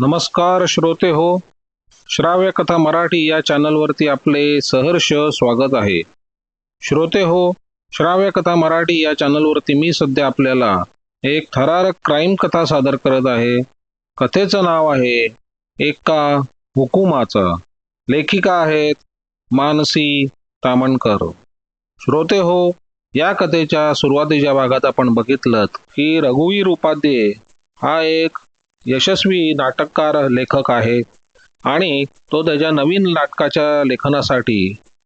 नमस्कार श्रोते हो. श्राव्य कथा मराठी या चॅनलवरती आपले सहर्ष स्वागत आहे. श्रोते हो श्राव्य कथा मराठी या चॅनलवरती मी सध्या आपल्याला एक थरारक क्राईम कथा सादर करत आहे. कथेचं नाव आहे एका हुकुमाचं. लेखिका आहेत मानसी तामणकर. श्रोते हो या कथेच्या सुरुवातीच्या भागात आपण बघितलं की रघुवीर उपाध्ये हा एक यशस्वी नाटककार लेखक आहे आणि तो त्याच्या नवीन नाटकाच्या लेखनासाठी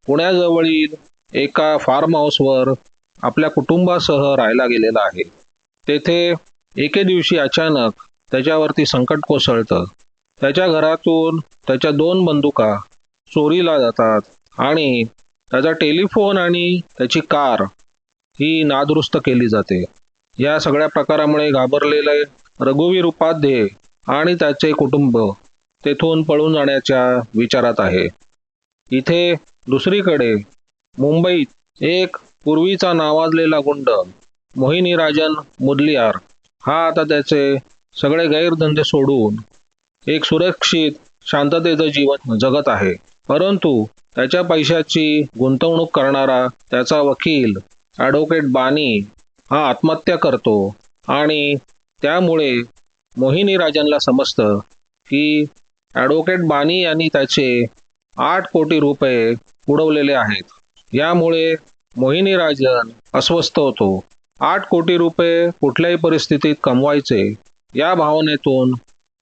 पुण्याजवळील एका फार्म हाऊसवर आपल्या कुटुंबासह राहायला गेलेला आहे. तेथे एके दिवशी अचानक त्याच्यावरती संकट कोसळतं. त्याच्या घरातून त्याच्या दोन बंदुका चोरीला जातात आणि त्याचा टेलिफोन आणि त्याची कार ही नादुरुस्त केली जाते. या सगळ्या प्रकारामुळे घाबरलेले रघुवीर उपाध्ये आणि त्याचे कुटुंब तेथून पळून जाण्याच्या विचारात आहे. इथे दुसरीकडे मुंबईत एक पूर्वीचा नावाजलेला गुंड मोहिनी राजन मुदलियार हा आता त्याचे सगळे गैरधंदे सोडून एक सुरक्षित शांततेचं जीवन जगत आहे. परंतु त्याच्या पैशाची गुंतवणूक करणारा त्याचा वकील ॲडव्होकेट बानी हा आत्महत्या करतो आणि त्यामुळे मोहिनी राजांना समजतं की ॲडव्होकेट बानी यांनी त्याचे आठ कोटी रुपये उडवलेले आहेत. यामुळे मोहिनी राजन अस्वस्थ होतो. आठ कोटी रुपये कुठल्याही परिस्थितीत कमवायचे या भावनेतून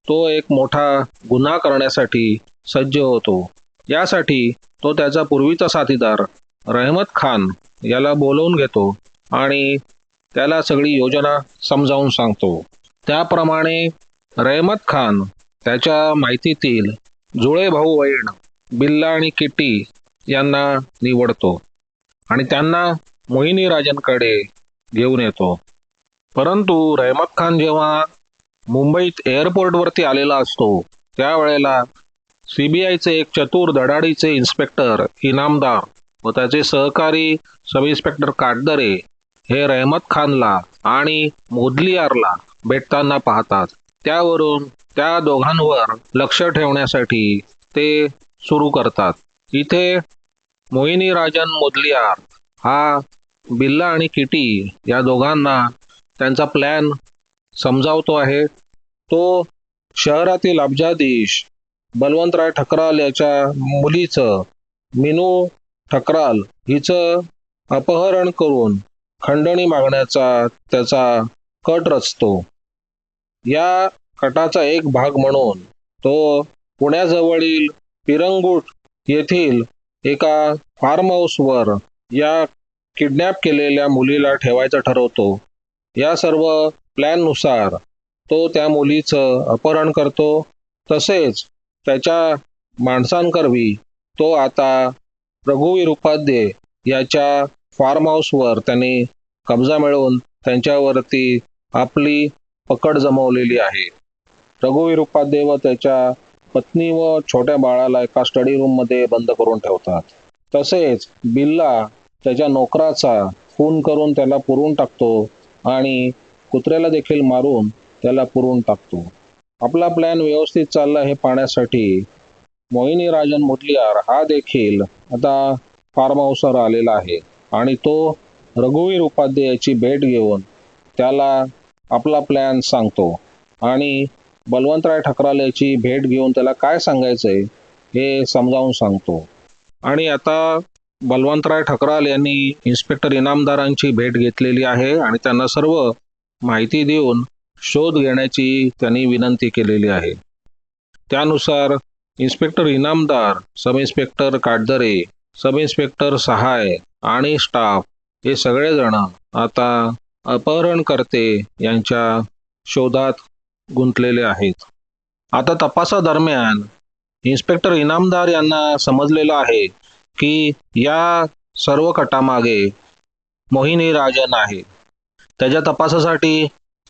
तो एक मोठा गुन्हा करण्यासाठी सज्ज होतो. यासाठी तो त्याचा पूर्वीचा साथीदार रहमत खान याला बोलवून घेतो आणि त्याला सगळी योजना समजावून सांगतो. त्याप्रमाणे रहमत खान त्याच्या माहितीतील जुळे भाऊ वैण बिल्ला आणि किटी यांना निवडतो आणि त्यांना मोहिनी राजनकडे घेऊन येतो. परंतु रहमत खान जेव्हा मुंबईत एअरपोर्टवरती आलेला असतो त्यावेळेला सी बी आयचे एक चतुर धडाडीचे इन्स्पेक्टर इनामदार व त्याचे सहकारी सब इन्स्पेक्टर काटदरे हे रहमत खानला आणि मोदलियारला भेटताना पाहतात. त्यावरून त्या दोघांवर लक्ष ठेवण्यासाठी ते सुरू करतात. इथे मोहिनी राजन मोदलियार हा बिल्ला आणि किटी या दोघांना त्यांचा प्लॅन समजावतो आहे. तो शहरातील अब्जाधीश बलवंतराय ठकराल याच्या मुलीचं मिनू ठकराल हिचं अपहरण करून खंडणी मागण्याचा त्याचा कट रचतो. या कटाचा एक भाग म्हणून तो पुण्याजवळील पिरंगुट येथील एका फार्म हाऊसवर या किडनॅप केलेल्या मुलीला ठेवायचं ठरवतो. या सर्व प्लॅननुसार तो त्या मुलीचं अपहरण करतो. तसेच त्याच्या माणसांकरवी तो आता रघुवीर उपाध्ये याच्या फार्म हाऊसवर त्यांनी कब्जा मिळवून त्यांच्यावरती आपली पकड जमवलेली आहे. रघुवीर उपाध्ये व त्याच्या पत्नी व छोट्या बाळाला एका स्टडी रूममध्ये बंद करून ठेवतात. तसेच बिल्ला त्याच्या नोकराचा खून करून त्याला पुरून टाकतो आणि कुत्र्याला देखील मारून त्याला पुरून टाकतो. आपला प्लॅन व्यवस्थित चालला हे पाहण्यासाठी मोहिनी राजन मुदलियार हा देखील आता फार्म हाऊसवर आलेला आहे आणि तो रघुवीर उपाध्ये याची भेट घेऊन त्याला आपला प्लॅन सांगतो. आणि बलवंतराय ठकराल भेट घेऊन त्याला काय सांगायचंय हे समजावून सांगतो. आणि आता बलवंतराय ठकराल यांनी इन्स्पेक्टर इनामदारांची भेट घेतलेली आहे आणि त्यांना सर्व माहिती देऊन शोध घेण्याची त्यांनी विनंती केलेली आहे. त्यानुसार inspector Inamdar sub inspector Katdare sub inspector Sahay आणि स्टाफ हे सगळेजण आता अपहरणकर्ते यांच्या शोधात गुंतलेले आहेत. आता तपासादरम्यान इन्स्पेक्टर इनामदार यांना समजलेलं आहे की या सर्व कटामागे मोहिनी राजन आहे. त्याच्या तपासासाठी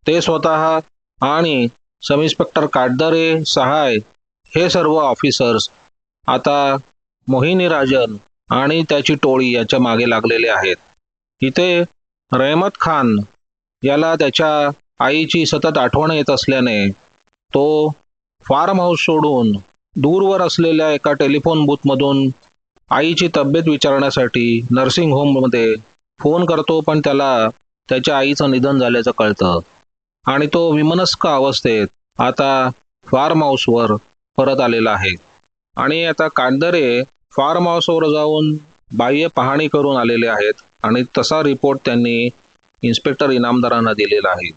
ते स्वतः आणि सब इन्स्पेक्टर काटदरे सहाय हे सर्व ऑफिसर्स आता मोहिनी राजन आणि त्याची टोळी याच्या मागे लागलेले आहेत. इथे रहमत खान याला त्याच्या आईची सतत आठवण येत असल्याने तो फार्म हाऊस सोडून दूरवर असलेल्या एका टेलिफोन बूथमधून आईची तब्येत विचारण्यासाठी नर्सिंग होममध्ये फोन करतो पण त्याला त्याच्या आईचं निधन झाल्याचं कळतं. आणि तो विमनस्क अवस्थेत आता फार्म हाऊसवर परत आलेला आहे. आणि आता कांदरे फार्म हाऊसवर जाऊन बाह्य पाहणी करून आलेले आहेत आणि तसा रिपोर्ट त्यांनी इन्स्पेक्टर इनामदारांना दिलेला आहे.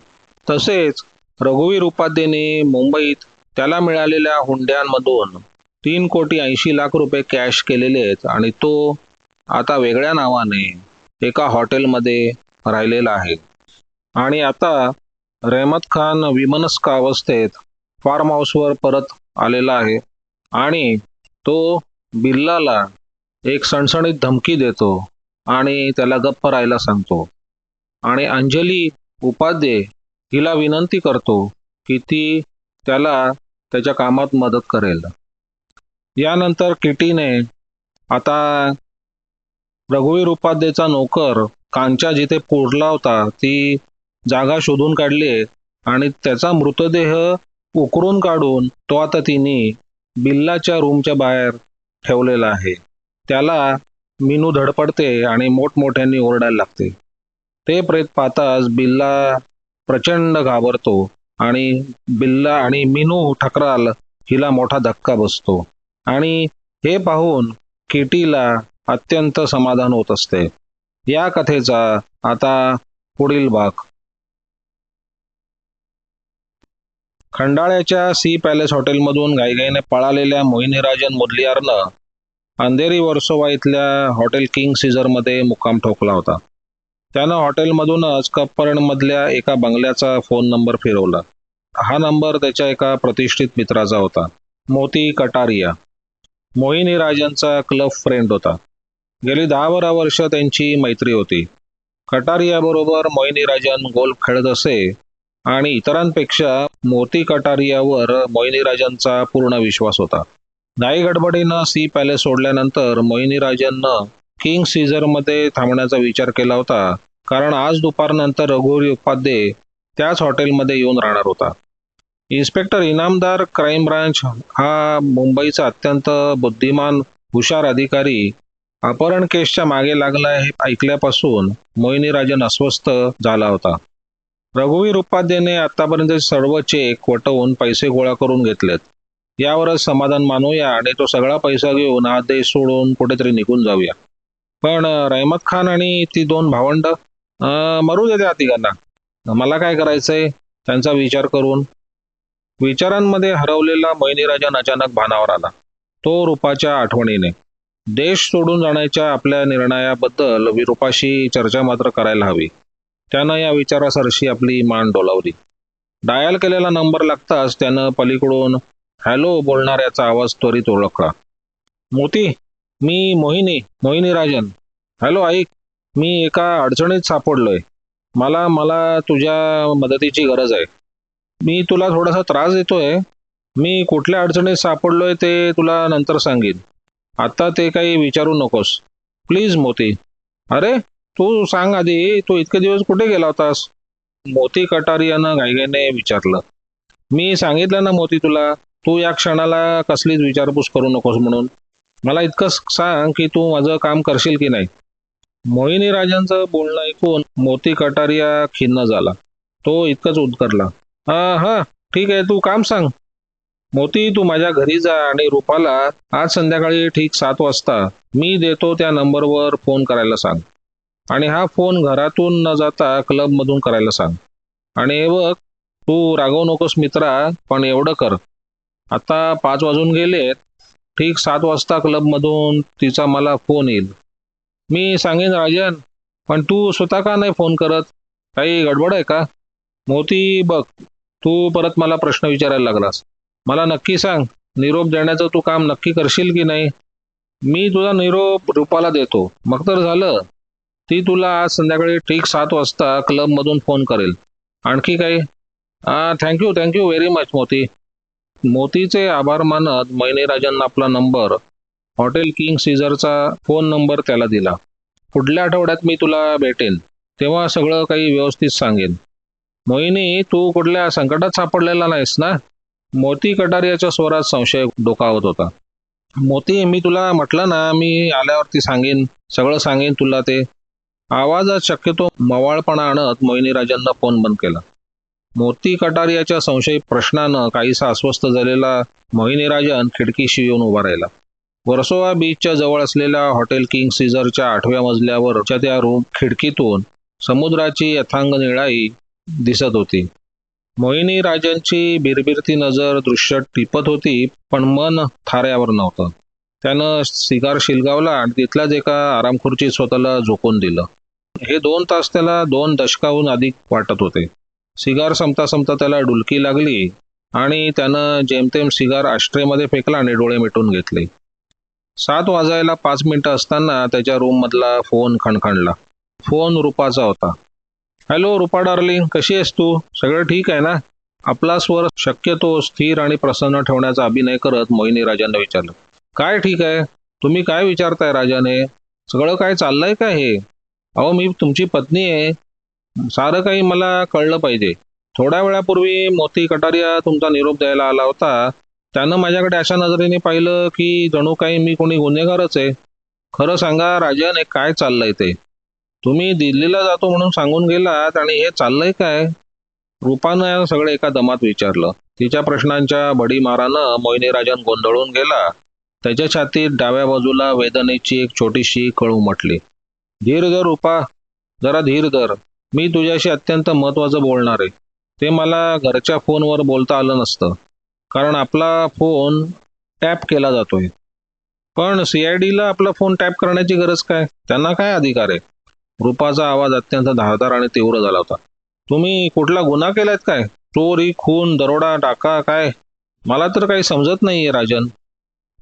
तसेच रघुवीर उपाध्येने मुंबईत त्याला मिळालेल्या हुंड्यांमधून तीन कोटी ऐंशी लाख रुपये कॅश केलेले आहेत आणि तो आता वेगळ्या नावाने एका हॉटेलमध्ये राहिलेला आहे. आणि आता रहमत खान विमनस्क अवस्थेत फार्म हाऊसवर परत आलेला आहे आणि तो बिल्लाला एक सणसणीत धमकी देतो आणि त्याला गप्प राहायला सांगतो. आणि अंजली उपाध्ये हिला विनंती करतो की ती त्याला त्याच्या कामात मदत करेल. यानंतर किटीने आता रघुवीर उपाध्येचा नोकर कांचा जिथे पोरला होता ती जागा शोधून काढली आहे आणि त्याचा मृतदेह उकरून काढून तो आता तिने बिल्लाच्या रूमच्या बाहेर ठेवलेला आहे. त्याला मिनू धडपडते आणि मोठमोठ्यांनी ओरडायला लागते. ते प्रेत पाहताच बिल्ला प्रचंड घाबरतो आणि बिल्ला आणि मिनू ठकराल हिला मोठा धक्का बसतो. आणि हे पाहून किटीला अत्यंत समाधान होत असते. या कथेचा आता पुढील भाग. खंडाळ्याच्या सी पॅलेस हॉटेलमधून घाईघाईने पळालेल्या मोहिनीराजन मुदलियारनं अंधेरी वर्सोवा इथल्या हॉटेल किंग सीझरमध्ये मुक्काम ठोकला होता. त्यानं हॉटेलमधूनच कप्परणमधल्या एका बंगल्याचा फोन नंबर फिरवला. हा नंबर त्याच्या एका प्रतिष्ठित मित्राचा होता मोती कटारिया. मोहिनी राजांचा क्लब फ्रेंड होता. गेली दहा बारा वर्ष त्यांची मैत्री होती. कटारियाबरोबर मोहिनी राजन गोल्फ खेळत असे आणि इतरांपेक्षा मोती कटारियावर मोहिनी राजांचा पूर्ण विश्वास होता. घाई गडबडीनं सी पॅलेस सोडल्यानंतर मोहिनी राजांनं किंग सीझरमध्ये थांबण्याचा विचार केला होता कारण आज दुपारनंतर रघुरी उपाध्ये त्याच हॉटेलमध्ये येऊन राहणार होता. इन्स्पेक्टर इनामदार क्राईम ब्रांच हा मुंबईचा अत्यंत बुद्धिमान हुशार अधिकारी अपहरण केसच्या मागे लागला हे ऐकल्यापासून मोहिनी राजन अस्वस्थ झाला होता. रघुवीर उपाध्येने आतापर्यंत सर्व चेक वटवून पैसे गोळा करून घेतलेत. यावरच समाधान मानूया आणि तो सगळा पैसा घेऊन हा देश सोडून कुठेतरी निघून जाऊया. पण रहमत खान आणि ती दोन भावंड मरू दे त्या तिघांना. मला काय करायचंय? त्यांचा विचार करून. विचारांमध्ये हरवलेला मैनीराजन अचानक भानावर आला. तो रूपाच्या आठवणीने. देश सोडून जाण्याच्या आपल्या निर्णयाबद्दल विरूपाशी चर्चा मात्र करायला हवी. त्यानं या विचारासरशी आपली मान डोलावली. डायल केलेला नंबर लागताच त्यानं पलीकडून हॅलो बोलणाऱ्याचा आवाज त्वरित ओळखला मोती मी मोहिनी मोहिनी राजन हॅलो ऐक मी एका अडचणीत सापडलोय. मला मला तुझ्या मदतीची गरज आहे. मी तुला थोडासा त्रास देतोय. मी कुठल्या अडचणीत सापडलोय ते तुला नंतर सांगेन. आत्ता ते काही विचारू नकोस. प्लीज मोती. अरे तू सांग आधी तू इतके दिवस कुठे गेला होतास? मोती कटारियानं घाईघाईने विचारलं. मी सांगितलं ना मोती तुला तू या क्षणाला कसलीच विचारपूस करू नकोस म्हणून. मला इतकंच सांग की तू माझं काम करशील की नाही. मोहिनी राजांचं बोलणं ऐकून मोती कटारिया खिन्न झाला. तो इतकंच उद्गरला हा हा ठीक आहे तू काम सांग. मोती तू माझ्या घरी जा आणि रुपाला आज संध्याकाळी ठीक सात वाजता मी देतो त्या नंबरवर फोन करायला सांग. आणि हा फोन घरातून न जाता क्लबमधून करायला सांग. आणि हे बघ तू रागवू नकोस मित्रा पण एवढं कर. आता पाच वाजून गेलेत. ठीक सात वाजता क्लबमधून तिचा मला फोन येईल. मी सांगेन राजन पण तू स्वतः का नाही फोन करत? काही गडबड आहे का? मोती बघ तू परत मला प्रश्न विचारायला लागलास. मला नक्की सांग निरोप देण्याचं तू काम नक्की करशील की नाही? मी तुझा निरोप रूपाला देतो. मग तर झालं. ती तुला आज संध्याकाळी ठीक सात वाजता क्लबमधून फोन करेल. आणखी काही? थँक्यू थँक्यू व्हेरी मच मोती. मोतीचे आभार मानत मैनेराजांना आपला नंबर हॉटेल किंग सीझरचा फोन नंबर त्याला दिला. पुढल्या आठवड्यात मी तुला भेटेन तेव्हा सगळं काही व्यवस्थित सांगेन. मोहिनी तू कुठल्या संकटात सापडलेला नाहीस ना? मोती कटारियाच्या स्वरात संशय डोकावत होता. मोती मी तुला म्हटलं ना मी आल्यावरती सांगेन सगळं सांगेन तुला ते. आवाजात शक्यतो मवाळपणा आणत मोहिनीराजांना फोन बंद केला. मोती कटारियाच्या संशयी प्रश्नानं काहीसा अस्वस्थ झालेला मोहिनीराजन खिडकीशी येऊन उभा राहिला. वर्सोवा बीचच्या जवळ असलेल्या हॉटेल किंग सीझरच्या आठव्या मजल्यावरच्या त्या रूम खिडकीतून समुद्राची यथांग निळाई दिसत होती. मोहिनी राजांची बिरबिरती नजर दृश्य टिपत होती पण मन थाऱ्यावर नव्हतं. त्यानं सिगार शिलगावला आणि तिथल्याच एका आरामखुर्चीत स्वतःला झोकून दिलं. हे दोन तास त्याला दोन दशकाहून अधिक वाटत होते. सिगार संपता संपता त्याला डुलकी लागली आणि त्यानं जेमतेम सिगार आश्ट्रेमध्ये फेकला आणि डोळे मिटून घेतले. सात वाजायला पाच मिनिटं असताना त्याच्या रूममधला फोन खणखणला. फोन रुपाचा होता. हॅलो रुपा डार्लिंग कशी आहेस तू? सगळं ठीक आहे ना? आपला स्वर शक्यतो स्थिर आणि प्रसन्न ठेवण्याचा अभिनय करत मोहिनी राजांना विचारलं. काय ठीक आहे? तुम्ही काय विचारताय राजाने? सगळं काय चाललंय का हे? अहो मी तुमची पत्नी आहे. सारं काही मला कळलं पाहिजे. थोड्या वेळापूर्वी मोती कटारिया तुमचा निरोप द्यायला आला होता. त्यानं माझ्याकडे अशा नजरेने पाहिलं की जणू काही मी कोणी गुन्हेगारच आहे. खरं सांगा राजन हे काय चाललंय ते? तुम्ही दिल्लीला जातो म्हणून सांगून गेलात आणि हे चाललंय काय? रूपानं सगळं एका दमात विचारलं. तिच्या प्रश्नांच्या बडीमारानं मोहिनी राजन गोंधळून गेला. त्याच्या छातीत डाव्या बाजूला वेदनेची एक छोटीशी कळू म्हटली. धीर धर रूपा. जरा धीर धर. मी तुझ्याशी अत्यंत महत्वाचं बोलणार आहे. ते मला घरच्या फोनवर बोलता आलं नसतं. कारण आपला फोन टॅप केला जातोय. पण सीआयडीला आपला फोन टॅप करण्याची गरज काय? त्यांना काय अधिकार आहे? रूपाचा आवाज अत्यंत धारदार आणि तीव्र झाला होता. तुम्ही कुठला गुन्हा केलायत काय? चोरी खून दरोडा टाका काय? मला तर काही समजत नाहीये राजन.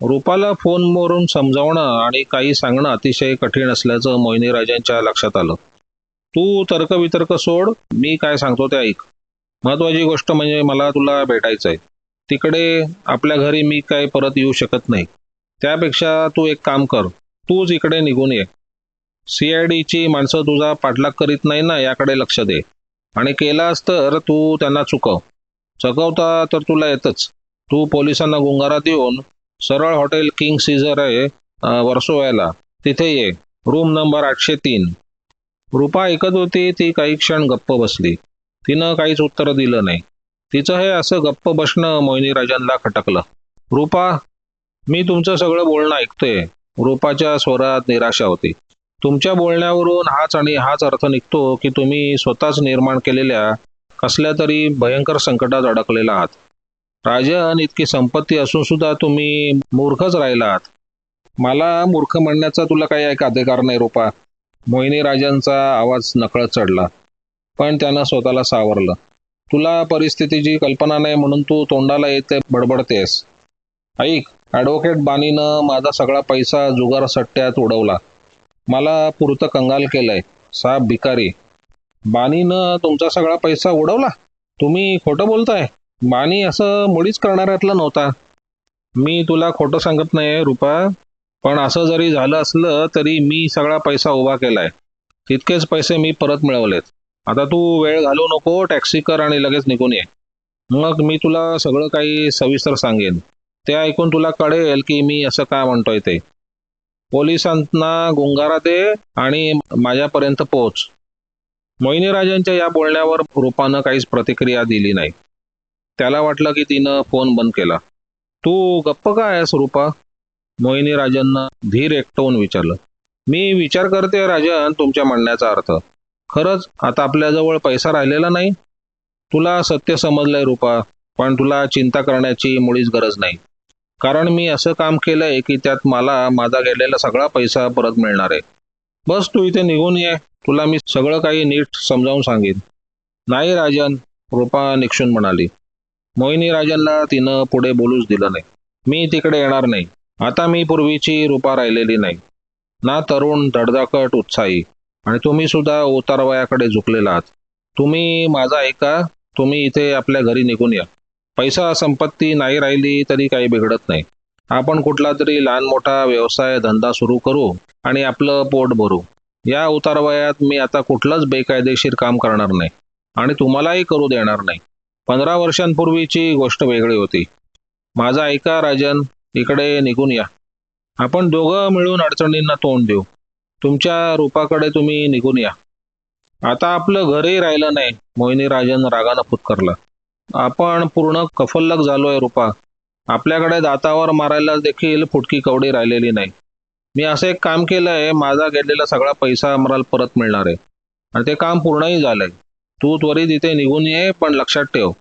रूपाला फोनवरून समजावणं आणि काही सांगणं अतिशय कठीण असल्याचं मोहिनी राजांच्या लक्षात आलं. तू तर्कवितर्क सोड मी काय सांगतो ते ऐक. महत्वाची गोष्ट म्हणजे मला तुला भेटायचं आहे तिकडे आपल्या घरी मी काय परत येऊ शकत नाही. त्यापेक्षा तू एक काम कर तूच इकडे निघून ये. सी आय डीची माणसं तुझा पाठलाग करीत नाही ना याकडे लक्ष दे. आणि केलास तर तू त्यांना चुकव. चकवता तर तुला येतच. तू पोलिसांना गुंगारा देऊन सरळ हॉटेल किंग सीझर आहे वर्सोव्याला. तिथे ये. रूम नंबर आठशे तीन. रुपा ऐकत होती ती काही क्षण गप्प बसली. तिनं काहीच उत्तर दिलं नाही. तिचं हे असं गप्प बसणं मोहिनी राजांना खटकलं. रुपा मी तुमचं सगळं बोलणं ऐकतोय. रूपाच्या स्वरात निराशा होती. तुमच्या बोलण्यावरून हाच आणि हाच अर्थ निघतो की तुम्ही स्वतःच निर्माण केलेल्या कसल्या तरी भयंकर संकटात अडकलेला आहात. राजन इतकी संपत्ती असून सुद्धा तुम्ही मूर्खच राहिला आहात मला मूर्ख म्हणण्याचा तुला काही एक अधिकार नाही रूपा. मोहिनी राजांचा आवाज नकळत चढला. पण त्यानं स्वतःला सावरलं. तुला परिस्थितीची कल्पना नाही म्हणून तू तोंडाला येते बडबडतेस. ऐक ॲडव्होकेट बानीनं माझा सगळा पैसा जुगार सट्ट्यात उडवला. मला पुरतं कंगाल केलंय. साहेब भिकारी. बानीनं तुमचा सगळा पैसा उडवला? तुम्ही खोटं बोलताय. बानी असं मुळीच करणाऱ्यातलं नव्हता. मी तुला खोटं सांगत नाही रुपा. पण असं जरी झालं असलं तरी मी सगळा पैसा उभा केलाय. तितकेच पैसे मी परत मिळवलेत. आता तू वेळ घालू नको टॅक्सी कर आणि लगेच निघून ये. मग मी तुला सगळं काही सविस्तर सांगेन. ते ऐकून तुला कळेल की मी असं काय म्हणतोय ते. पोलिसांना गुंगारा दे आणि माझ्यापर्यंत पोहोच. मोहिनीराजांच्या या बोलण्यावर रूपानं काहीच प्रतिक्रिया दिली नाही. त्याला वाटलं की तिनं फोन बंद केला. तू गप्प काय आहेस रूपा? मोहिनी राजांना धीर एकटवून विचारलं. मी विचार करते राजन तुमच्या म्हणण्याचा अर्थ. खरंच आता आपल्याजवळ पैसा राहिलेला नाही? तुला सत्य समजलंय रूपा पण तुला चिंता करण्याची मुळीच गरज नाही. कारण मी असं काम केलंय की त्यात मला माझा गेलेला सगळा पैसा परत मिळणार आहे. बस तू इथे निघून ये. तुला मी सगळं काही नीट समजावून सांगेन. नाही राजन रूपा निक्षून म्हणाली. मोहिनी राजांना तिनं पुढे बोलूच दिलं नाही. मी तिकडे येणार नाही. आता मी पूर्वीची रूपा राहिलेली नाही. ना तरुण धडधाकट उत्साही. आणि तुम्ही सुद्धा उतारवयाकडे झुकलेला आहात. तुम्ही माझा ऐका तुम्ही इथे आपल्या घरी निघून या. पैसा संपत्ती नाही राहिली तरी काही बिघडत नाही. आपण कुठला तरी लहान मोठा व्यवसाय धंदा सुरू करू आणि आपलं पोट भरू. या उतारवयात मी आता कुठलंच बेकायदेशीर काम करणार नाही. आणि तुम्हालाही करू देणार नाही. पंधरा वर्षांपूर्वीची गोष्ट वेगळी होती. माझा ऐका राजन. इकडे निघून या. आपण दोघं मिळून अडचणींना तोंड देऊ. तुमच्या रूपाकडे तुम्ही निघून या. आता आपलं घरही राहिलं नाही मोहिनी राजन रागानं फुतकरला आपण पूर्ण कफल्लक झालोय रूपा. आपल्याकडे दातावर मारायला देखील फुटकी कवडी राहिलेली नाही. मी असं एक काम केलंय माझा गेलेला सगळा पैसा मला परत मिळणार आहे. आणि ते काम पूर्णही झालंय. तू त्वरित इथे निघून ये पण लक्षात ठेव.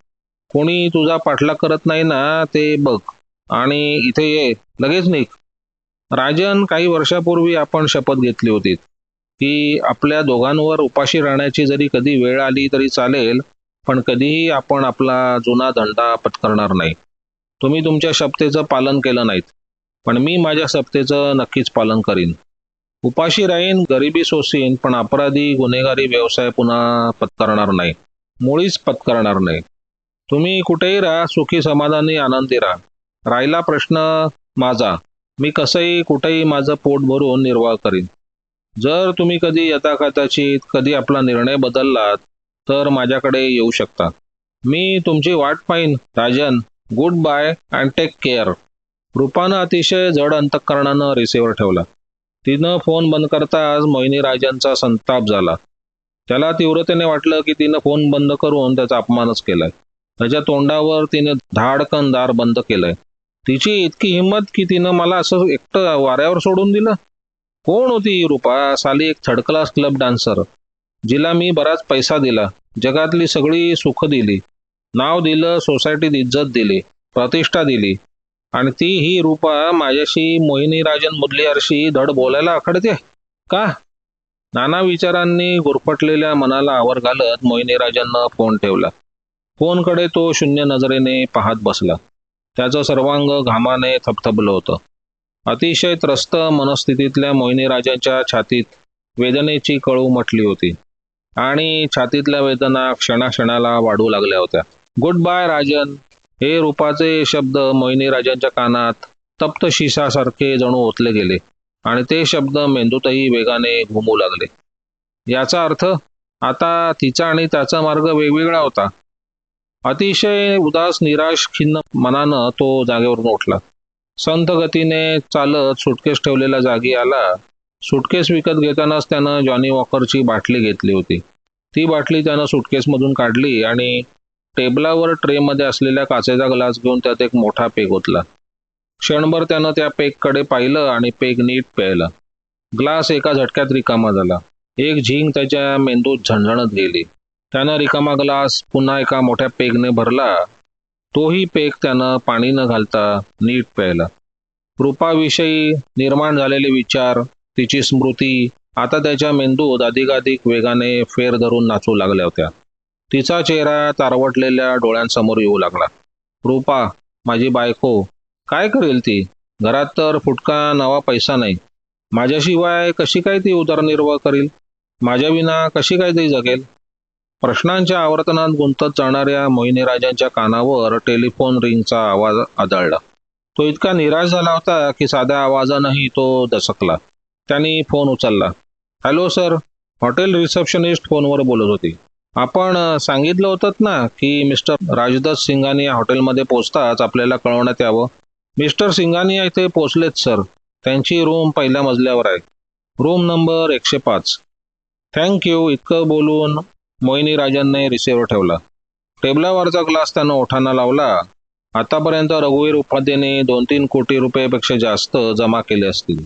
कोणी तुझा पाठलाग करत नाही ना ते बघ. आणि इथे ये. लगेच निघ. राजन काही वर्षापूर्वी आपण शपथ घेतली होती की आपल्या दोघांवर उपाशी राहण्याची जरी कधी वेळ आली तरी चालेल पण कधीही आपण आपला जुना धंदा पत्करणार नाही. तुम्ही तुमच्या शपथेचं पालन केलं नाहीत पण मी माझ्या शपथेचं नक्कीच पालन करीन. उपाशी राहीन गरिबी सोसीन पण अपराधी गुन्हेगारी व्यवसाय पुन्हा पत्करणार नाही. मुळीच पत्करणार नाही. तुम्ही कुठेही राहा सुखी समाधानी आनंदी राहा. राहिला प्रश्न माझा. मी कसंही कुठेही माझं पोट भरून निर्वाह करीन. जर तुम्ही कधी यथाकथाची कधी आपला निर्णय बदललात तर माझ्याकडे येऊ शकता. मी तुमची वाट पाहीन Rajan. Good bye and take care. रूपानं अतिशय जड अंतकरणानं रिसिव्हर ठेवला. तिनं फोन बंद करताच मोहिनी राजांचा संताप झाला. त्याला तीव्रतेने वाटलं की तिनं फोन बंद करून त्याचा अपमानच केलाय. त्याच्या तोंडावर तिने धाडकन दार बंद केलंय. तिची इतकी हिंमत की तिनं मला असं एकटं वाऱ्यावर सोडून दिलं. कोण होती ही रूपा? साली एक थर्ड क्लास क्लब डान्सर जिला मी बराच पैसा दिला. जगातली सगळी सुख दिली. नाव दिलं सोसायटीत इज्जत दिली प्रतिष्ठा दिली. आणि ती ही रूपा माझ्याशी मोहिनी राजन धड बोलायला आखडते. का? नाना विचारांनी गुरफटलेल्या मनाला आवर घालत मोहिनी राजांना फोन ठेवला. फोनकडे तो शून्य नजरेने पाहत बसला. त्याचं सर्वांग घामाने थपथपलं होतं. अतिशय त्रस्त मनस्थितीतल्या मोहिनीराजांच्या छातीत वेदनेची कळू म्हटली होती आणि छातीतल्या वेदना क्षणाक्षणाला वाढू लागल्या होत्या. गुड बाय राजन हे रूपाचे शब्द मोहिनीराजांच्या कानात तप्त शिसासारखे जणू ओतले गेले आणि ते शब्द मेंदूतही वेगाने घुमू लागले. याचा अर्थ आता तिचा आणि त्याचा मार्ग वेगवेगळा होता. अतिशय उदास निराश खिन्न मनानं तो जागेवरून उठला. संत गतीने चालत सुटकेस ठेवलेल्या जागी आला. सुटकेस विकत घेतानाच त्यानं जॉनी वॉकरची बाटली घेतली होती. ती बाटली त्यानं सुटकेसमधून काढली आणि टेबलावर ट्रेमध्ये असलेल्या काचेचा ग्लास घेऊन त्यात एक मोठा पेग ओतला. क्षणभर त्यानं त्या पेगकडे पाहिलं आणि पेग नीट प्यायला. ग्लास एका झटक्यात रिकामा झाला. एक झिंग त्याच्या मेंदूत झणझणत गेली. त्यानं रिकामा ग्लास पुन्हा एका मोठ्या पेगने भरला. तोही पेग त्यानं पाणी न घालता नीट प्यायला. रूपाविषयी निर्माण झालेले विचार तिची स्मृती आता त्याच्या मेंदूत अधिकाधिक वेगाने फेर धरून नाचू लागल्या होत्या. तिचा चेहरा तारवटलेल्या डोळ्यांसमोर येऊ लागला. रूपा माझी बायको काय करेल ती? घरात तर फुटका नवा पैसा नाही. माझ्याशिवाय कशी काय ती उदरनिर्वाह करील? माझ्या विना कशी काय ती जगेल? प्रश्नांच्या आवर्तनात गुंतत जाणाऱ्या मोहिनी राजांच्या कानावर टेलिफोन रिंगचा आवाज आदळला. तो इतका निराश झाला होता की साध्या आवाजानंही तो दसकला. त्यांनी फोन उचलला. Hello sir. हॉटेल रिसेप्शनिस्ट फोनवर बोलत होती. आपण सांगितलं होतं ना की मिस्टर राजदत्त सिंगानी या हॉटेलमध्ये पोचताच आपल्याला कळवण्यात यावं. मिस्टर सिंगानिया इथे पोचलेत सर. त्यांची रूम पहिल्या मजल्यावर आहे. रूम नंबर एकशे पाच. थँक्यू इतकं बोलून मोहिनी राजांनी रिसेवर ठेवला. टेबलावरचा ग्लास त्यानं ओठाना लावला. आतापर्यंत रघुवीर उपाध्याने दोन तीन कोटी रुपयापेक्षा जास्त जमा केले असतील.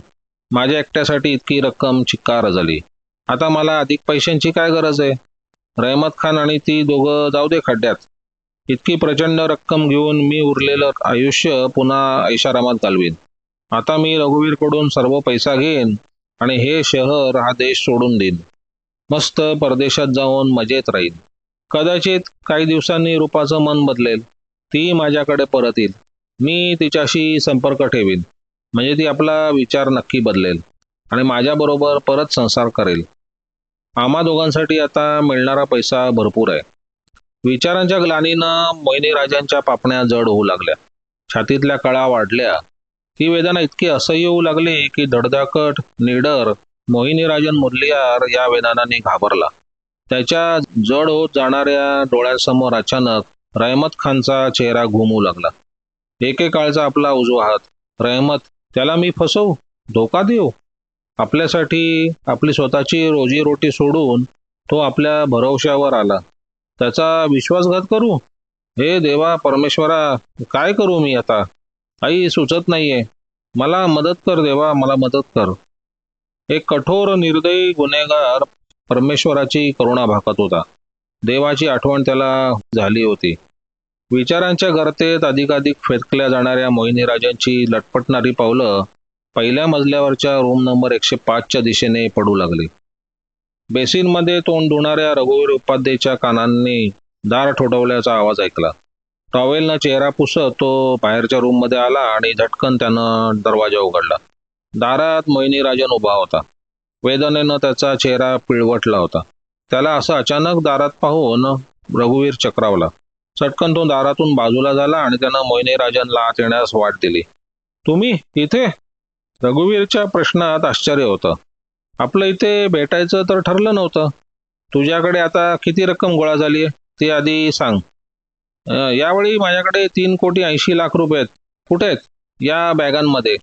माझ्या एकट्यासाठी इतकी रक्कम चिक्कार झाली. आता मला अधिक पैशांची काय गरज आहे? रहमत खान आणि ती दोघं जाऊ दे खड्ड्यात. इतकी प्रचंड रक्कम घेऊन मी उरलेलं आयुष्य पुन्हा ऐशारामात घालवीन. आता मी रघुवीरकडून सर्व पैसा घेईन आणि हे शहर हा देश सोडून देईन. मस्त परदेशात जाऊन मजेत राहील. कदाचित काही दिवसांनी रूपाचं मन बदलेल. ती माझ्याकडे परत येईल मी तिच्याशी संपर्क ठेवीन. म्हणजे ती आपला विचार नक्की बदलेल. आणि माझ्याबरोबर परत संसार करेल. आम्हा दोघांसाठी आता मिळणारा पैसा भरपूर आहे. विचारांच्या ग्लानीनं मोहिनीराजांच्या पापण्या जड होऊ लागल्या. छातीतल्या कळा वाढल्या. ती वेदना इतकी असह्य होऊ लागली की धडधाकट निडर मोहिनी राजन मुरलियार या वेदनाने घाबरला. त्याच्या जड होत जाणाऱ्या डोळ्यांसमोर अचानक रहमत खानचा चेहरा घुमू लागला. एकेकाळचा आपला उजवा हात रहमत त्याला मी फसवू? धोका देऊ? आपल्यासाठी आपली स्वतःची रोजीरोटी सोडून तो आपल्या भरवशावर आला. त्याचा विश्वासघात करू? हे देवा परमेश्वरा काय करू मी आता? आई सुचत नाहीये. मला मदत कर देवा मला मदत कर. एक कठोर निर्दयी गुन्हेगार परमेश्वराची करुणा भाकत होता. देवाची आठवण त्याला झाली होती. विचारांच्या गर्तेत अधिकाधिक फेकल्या जाणाऱ्या मोहिनीराजांची लटपटणारी पावलं पहिल्या मजल्यावरच्या रूम नंबर एकशे पाचच्या दिशेने पडू लागली. बेसिनमध्ये तोंड धुणाऱ्या रघुवीर उपाध्यायच्या कानांनी दार ठोठवल्याचा आवाज ऐकला. टॉवेलनं चेहरा पुसत तो बाहेरच्या रूममध्ये आला आणि झटकन त्यानं दरवाजा उघडला. दारात मोहिनीराजन उभा होता. वेदनेनं त्याचा चेहरा पिळवटला होता. त्याला असं अचानक दारात पाहून रघुवीर चक्रावला. चटकन तो दारातून बाजूला झाला आणि त्यानं मोहिनीराजनला आत येण्यास वाट दिली. तुम्ही इथे? रघुवीरच्या प्रश्नात आश्चर्य होतं. आपलं इथे भेटायचं तर ठरलं नव्हतं. तुझ्याकडे आता किती रक्कम गोळा झाली आहे? ती आधी सांग. यावेळी माझ्याकडे तीन कोटी ऐंशी लाख रुपये आहेत. कुठे आहेत? या बॅगांमध्ये.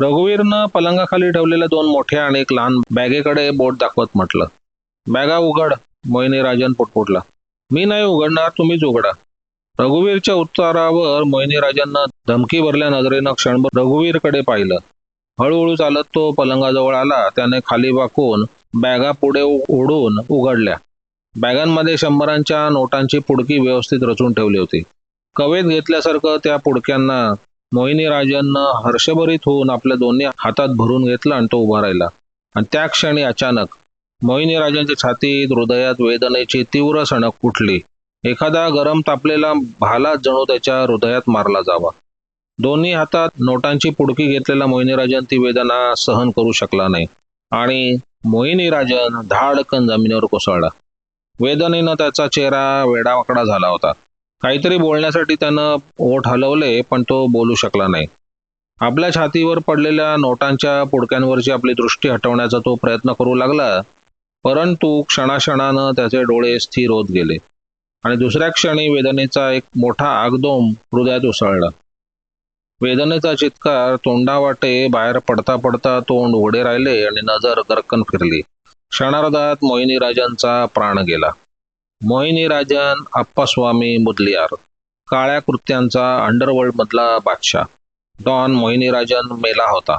रघुवीरनं पलंगाखाली ठेवलेल्या दोन मोठ्या आणि एक लहान बॅगेकडे बोट दाखवत म्हटलं बॅगा उघड. मोहिनीराजन पुटपुटला मी नाही उघडणार तुम्हीच उघडा. रघुवीरच्या उत्तरावर मोहिनीराजांना धमकी भरल्या नजरेनं क्षणभर रघुवीरकडे पाहिलं. हळूहळू चालत तो पलंगाजवळ आला त्याने खाली वाकून बॅगा पुढे ओढून उघडल्या. बॅगांमध्ये शंभरांच्या नोटांची पुडकी व्यवस्थित रचून ठेवली होती. कवेत घेतल्यासारखं त्या पुडक्यांना मोहिनीराजांनं हर्षभरीत होऊन आपल्या दोन्ही हातात भरून घेतला आणि तो उभा राहिला. आणि त्या क्षणी अचानक मोहिनीराजांच्या छातीत हृदयात वेदनेची तीव्र सणक उठली एखादा गरम तापलेला भाला जणू त्याच्या हृदयात मारला जावा. दोन्ही हातात नोटांची पुडकी घेतलेला मोहिनीराजन ती वेदना सहन करू शकला नाही. आणि मोहिनीराजन धाडकन जमिनीवर कोसळला. वेदनेनं त्याचा चेहरा वेडावाकडा झाला होता. काहीतरी बोलण्यासाठी त्यानं ओठ हलवले पण तो बोलू शकला नाही. आपल्या छातीवर पडलेल्या नोटांच्या पुडक्यांवरची आपली दृष्टी हटवण्याचा तो प्रयत्न करू लागला परंतु क्षणाक्षणानं त्याचे डोळे स्थिर होत गेले. आणि दुसऱ्या क्षणी वेदनेचा एक मोठा आगदोम हृदयात उसळला. वेदनेचा चित्कार तोंडावाटे बाहेर पडता पडता तोंड उघडे राहिले आणि नजर गरकन फिरली. क्षणार्धात मोहिनीराजांचा प्राण गेला. मोहिनीराजन आप्पास्वामी मुदलियार. काळ्या कृत्यांचा अंडरवर्ल्ड मधला बादशाह. डॉन मोहिनीराजन मेला होता.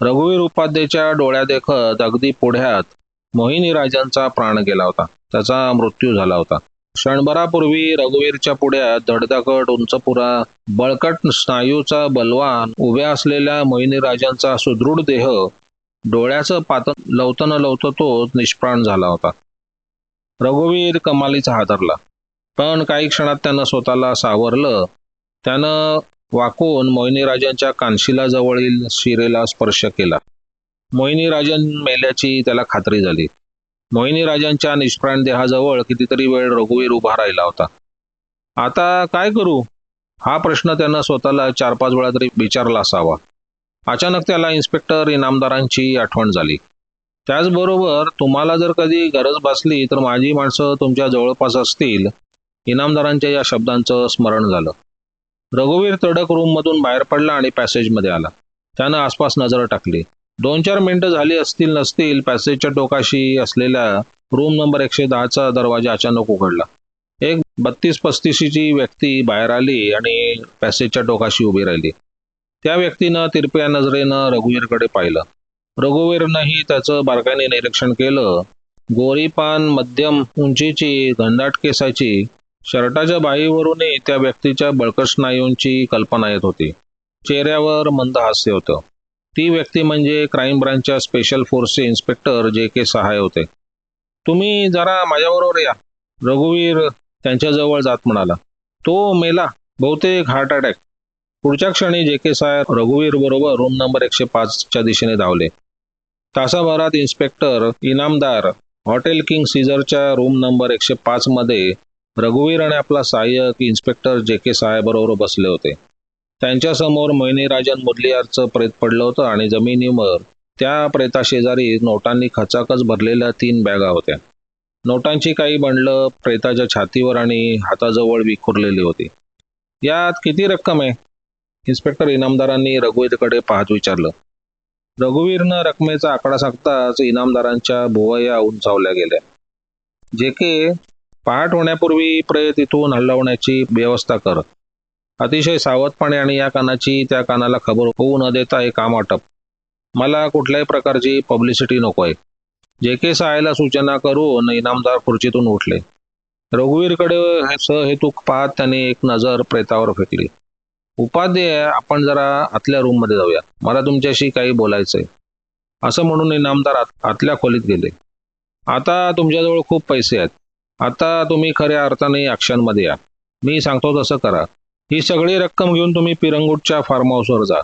रघुवीर उपाध्येच्या डोळ्या देखत अगदी पुढ्यात मोहिनीराजांचा प्राण गेला होता. त्याचा मृत्यू झाला होता. क्षणभरापूर्वी रघुवीरच्या पुढ्यात धडधाकट उंचपुरा बळकट स्नायूचा बलवान उभ्या असलेल्या मोहिनीराजांचा सुदृढ देह डोळ्याचं पातन लवतन लवतो तो निष्प्राण झाला होता. रघुवीर कमालीचा हादरला पण काही क्षणात त्यानं स्वतःला सावरलं. त्यानं वाकून मोहिनीराजांच्या कानशिला जवळील शिरेला स्पर्श केला. मोहिनीराजन मेल्याची त्याला खात्री झाली. मोहिनीराजांच्या निष्प्राण देहाजवळ कितीतरी वेळ रघुवीर उभा राहिला होता. आता काय करू? हा प्रश्न त्यानं स्वतःला चार पाच वेळा तरी विचारला असावा. अचानक त्याला इन्स्पेक्टर इनामदारांची आठवण झाली. त्याचबरोबर तुम्हाला जर कधी गरज भासली तर माझी माणसं तुमच्या जवळपास असतील. इनामदारांच्या या शब्दांचं स्मरण झालं. रघुवीर तडक रूममधून बाहेर पडला आणि पॅसेजमध्ये आला. त्यानं आसपास नजर टाकली. दोन चार मिनटं झाली असतील नसतील पॅसेजच्या टोकाशी असलेल्या रूम नंबर एकशे दहाचा दरवाजा अचानक उघडला. एक बत्तीस पस्तीशीची व्यक्ती बाहेर आली आणि पॅसेजच्या टोकाशी उभी राहिली. त्या व्यक्तीनं तिरप्या नजरेनं रघुवीरकडे पाहिलं. रघुवीरनंही त्याचं बारकाईने निरीक्षण केलं. गोरीपान मध्यम उंचीची घनदाट केसाची शर्टाच्या बाईवरूनही त्या व्यक्तीच्या बळकट स्नायूंची कल्पना येत होती. चेहऱ्यावर मंद हास्य होतं. ती व्यक्ती म्हणजे क्राईम ब्रांचच्या स्पेशल फोर्सचे इन्स्पेक्टर जे के सहाय होते. तुम्ही जरा माझ्याबरोबर या रघुवीर त्यांच्याजवळ जात म्हणाला. तो मेला बहुतेक हार्ट अटॅक. पुढच्या क्षणी जे के सहाय रघुवीर बरोबर रूम नंबर एकशे पाचच्या दिशेने धावले. तासाभरात इन्स्पेक्टर इनामदार हॉटेल किंग सीझरच्या रूम नंबर एकशे पाच मध्ये रघुवीर आणि आपला सहाय्यक इन्स्पेक्टर जे के साहेबरोबर बसले होते. त्यांच्यासमोर मैनीराजन मुदलियारचं प्रेत पडलं होतं आणि जमिनीवर त्या प्रेताशेजारी नोटांनी खचाखच भरलेल्या तीन बॅगा होत्या. नोटांची काही बंडलं प्रेताच्या छातीवर आणि हाताजवळ विखुरलेली होती. यात किती रक्कम आहे? इन्स्पेक्टर इनामदारांनी रघुवीरकडे पाहत विचारलं. रघुवीरनं रकमेचा आकडा सांगताच इनामदारांच्या भुवया उंचावल्या गेल्या. जे के पहाट होण्यापूर्वी प्रेत इथून हलवण्याची व्यवस्था कर अतिशय सावधपणे आणि या कानाची त्या कानाला खबर होऊ न देता हे काम आटप. मला कुठल्याही प्रकारची पब्लिसिटी नको आहे. जे के सहायला सूचना करून इनामदार खुर्चीतून उठले. रघुवीरकडे सहेतुक पाहत त्याने एक नजर प्रेतावर फेकली. उपाध्याय आपण जरा आतल्या रूममध्ये जाऊया. मला तुमच्याशी काही बोलायचंय. असं म्हणून इनामदार आतल्या खोलीत गेले. आता तुमच्याजवळ खूप पैसे आहेत. आता तुम्ही खऱ्या अर्थाने अक्षांमध्ये या. मी सांगतो तसं करा. ही सगळी रक्कम घेऊन तुम्ही पिरंगुटच्या फार्म हाऊसवर जा.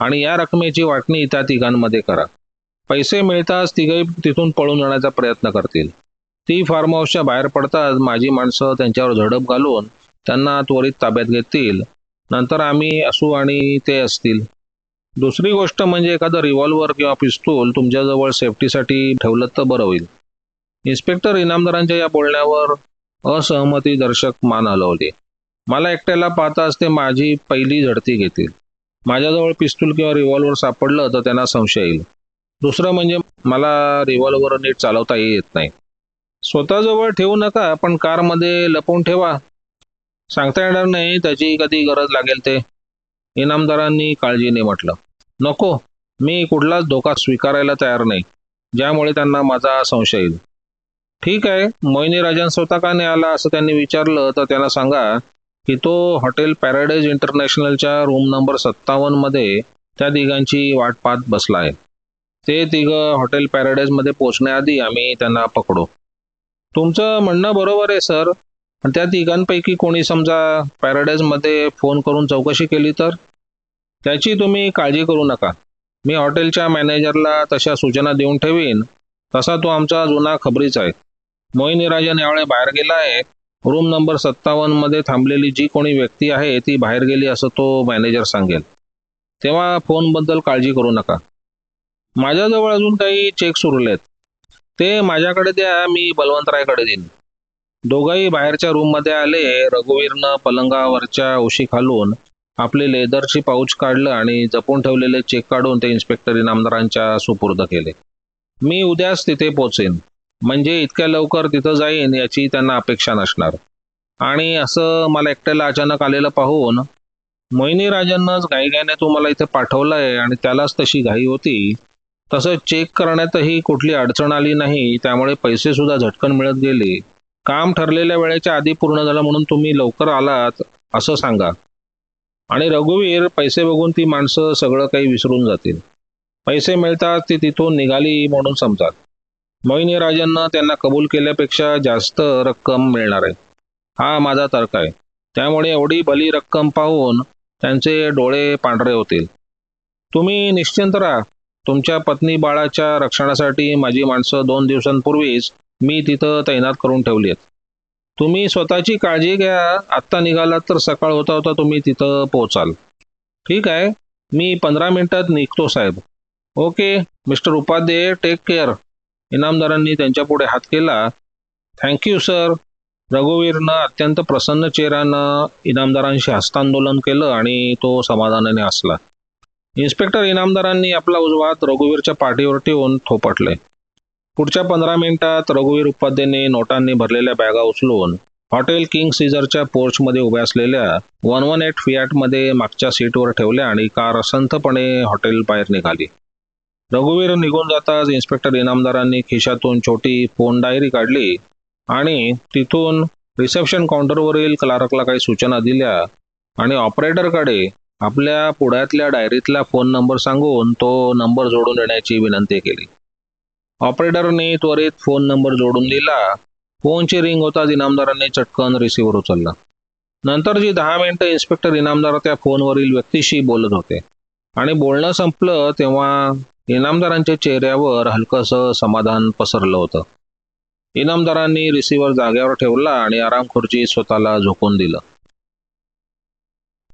आणि या रकमेची वाटणी त्या तिघांमध्ये करा. पैसे मिळताच तिघही तिथून पळून जाण्याचा प्रयत्न करतील. ती फार्म हाऊसच्या बाहेर पडताच माझी माणसं त्यांच्यावर झडप घालून त्यांना त्वरित ताब्यात घेतील. नंतर आम्ही असू आणि ते असतील. दुसरी गोष्ट म्हणजे एखादं रिव्हॉल्वर किंवा पिस्तूल तुमच्याजवळ सेफ्टीसाठी ठेवलं तर बरं होईल. इन्स्पेक्टर इनामदारांच्या या बोलण्यावर असहमती दर्शक मान हलवली. मला एकट्याला पाहताच ते माझी पहिली झडती घेतील. माझ्याजवळ पिस्तूल किंवा रिव्हॉल्वर सापडलं तर त्यांना संशय येईल. दुसरं म्हणजे मला रिव्हॉल्वर नीट चालवता येत नाही. स्वतःजवळ ठेवू नका पण कारमध्ये लपवून ठेवा. सांगता येणार नाही त्याची कधी गरज लागेल ते. इनामदारांनी काळजीने म्हटलं. नको मी कुठलाच धोका स्वीकारायला तयार नाही. ज्यामुळे त्यांना माझा संशय येईल. ठीक आहे मोहिनी राजन स्वतः का नाही आला असं त्यांनी विचारलं तर त्यांना सांगा की तो हॉटेल पॅराडाईज इंटरनॅशनलच्या रूम नंबर सत्तावन्नमध्ये त्या तिघांची वाट पाहत बसला आहे. ते तिघं हॉटेल पॅराडाईजमध्ये पोचण्याआधी आम्ही त्यांना पकडू. तुमचं म्हणणं बरोबर आहे सर. पण त्या तिघांपैकी कोणी समजा पॅराडाईजमध्ये फोन करून चौकशी केली तर? त्याची तुम्ही काळजी करू नका. मी हॉटेलच्या मॅनेजरला तशा सूचना देऊन ठेवीन. तसा तो आमचा जुना खबरीच आहे. मोहिनी राजन यावेळे बाहेर गेला आहे. रूम नंबर सत्तावन्नमध्ये थांबलेली जी कोणी व्यक्ती आहे ती बाहेर गेली असं तो मॅनेजर सांगेल. तेव्हा फोनबद्दल काळजी करू नका. माझ्याजवळ अजून काही चेक उरलेत ते माझ्याकडे द्या मी बलवंतरायकडे देईन. दोघंही बाहेरच्या रूममध्ये आले रघुवीरनं पलंगावरच्या उशी खालून आपले लेदरची पाऊच काढलं आणि जपून ठेवलेले चेक काढून ते इन्स्पेक्टर इनामदारांच्या सुपूर्द केले. मी उद्याच तिथे पोचेन. म्हणजे इतक्या लवकर तिथं जाईन याची त्यांना अपेक्षा नसणार. आणि असं मला एकट्याला अचानक आलेलं पाहून मोहिनी राजांनाच घाईघाईने तुम्हाला इथे पाठवलंय आणि त्यालाच तशी घाई होती. तसं चेक करण्यातही कुठली अडचण आली नाही त्यामुळे पैसे सुद्धा झटकन मिळत गेले. काम ठरलेल्या वेळेच्या आधी पूर्ण झालं म्हणून तुम्ही लवकर आलात असं सांगा. आणि रघुवीर पैसे बघून ती माणसं सगळं काही विसरून जातील. पैसे मिळतात ती तिथून निघाली म्हणून समजात मोहिनी राजांना त्यांना कबूल केल्यापेक्षा जास्त रक्कम मिळणार आहे. हा माझा तर्क आहे. त्यामुळे एवढी भली रक्कम पाहून त्यांचे डोळे पांढरे होतील. तुम्ही निश्चिंत राहा. तुमच्या पत्नी बाळाच्या रक्षणासाठी माझी माणसं दोन दिवसांपूर्वीच मी तिथं तैनात करून ठेवली आहेत. तुम्ही स्वतःची काळजी घ्या. आत्ता निघालात तर सकाळ होता होता तुम्ही तिथं पोहोचाल. ठीक आहे. मी पंधरा मिनिटात निघतो साहेब. Okay. Mister Upadhye take care इनामदारांनी त्यांच्या पुढे हात केला. थँक्यू सर रघुवीरनं अत्यंत प्रसन्न चेहऱ्यानं इनामदारांशी हस्तांदोलन केलं आणि तो समाधानाने हसला. इन्स्पेक्टर इनामदारांनी आपला उजवात रघुवीरच्या पाठीवर ठेवून थोपटले. पुढच्या पंधरा मिनिटात रघुवीर उपाध्यायने नोटांनी भरलेल्या बॅगा उचलून हॉटेल किंग सीझरच्या पोर्चमध्ये उभ्या असलेल्या वन वन एट फियाटमध्ये मागच्या सीटवर ठेवल्या आणि कार असंतपणे हॉटेल बाहेर निघाली. रघुवीर निघून जाताच इन्स्पेक्टर इनामदारांनी खिशातून छोटी फोन डायरी काढली आणि तिथून रिसेप्शन काउंटरवरील क्लार्कला काही सूचना दिल्या आणि ऑपरेटरकडे आपल्या पुढ्यातल्या डायरीतला फोन नंबर सांगून तो नंबर जोडून देण्याची विनंती केली. ऑपरेटरने त्वरित फोन नंबर जोडून दिला. फोनची रिंग होताच इनामदारांनी चटकन रिसिव्हर उचलला. नंतर जी दहा मिनिटं इन्स्पेक्टर इनामदार त्या फोनवरील व्यक्तीशी बोलत होते. आणि बोलणं संपलं तेव्हा इनामदारांच्या चेहऱ्यावर हलकंसं समाधान पसरलं होतं. इनामदारांनी रिसिव्हर जाग्यावर ठेवला आणि आरामखुर्ची स्वतःला झोकून दिलं.